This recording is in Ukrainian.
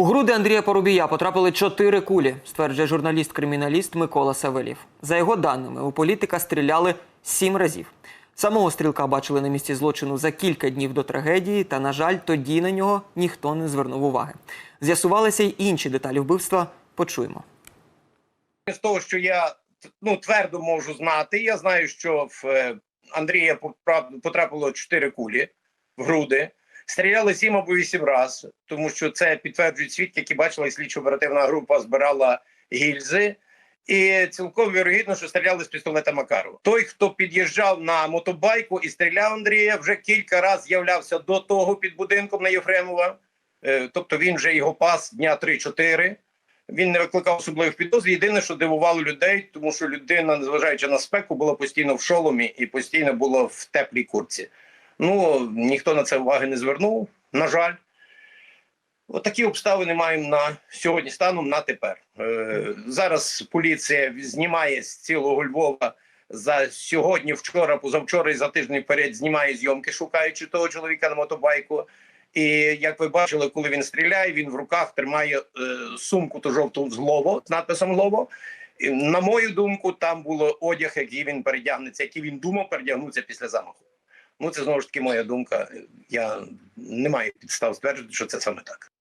У груди Андрія Поробія потрапили чотири кулі, стверджує журналіст-криміналіст Микола Савелів. За його даними, у політика стріляли сім разів. Самого стрілка бачили на місці злочину за кілька днів до трагедії, та, на жаль, тоді на нього ніхто не звернув уваги. З'ясувалися й інші деталі вбивства. Почуємо. з того, що я ну твердо можу знати. Я знаю, що в е, Андрія потрапило чотири кулі в груди. Стріляли сім або вісім разів, тому що це підтверджують свідки, які бачили, як слідчо-оперативна група збирала гільзи. І цілком вірогідно, що стріляли з пістолета Макарова. Той, хто під'їжджав на мотобайку і стріляв Андрія, вже кілька разів з'являвся до того під будинком на Єфремова. Е, Тобто він вже його пас дня 3-4. Він не викликав особливих підозр. Єдине, що дивувало людей, тому що людина, незважаючи на спеку, була постійно в шоломі і постійно була в теплій курці. Ну ніхто на це уваги не звернув. На жаль, отакі обставини маємо на сьогодні станом на тепер. Е, зараз поліція знімає з цілого Львова за сьогодні, вчора, позавчора і за тиждень вперед знімає зйомки, шукаючи того чоловіка на мотобайку. І як ви бачили, коли він стріляє, він в руках тримає е, сумку ту жовту з Глово, з надписом Глово. На мою думку, там було одяг, який він передягнеться, який він думав передягнутися після замаху. Ну, це знову ж таки моя думка. Я не маю підстав стверджувати, що це саме так.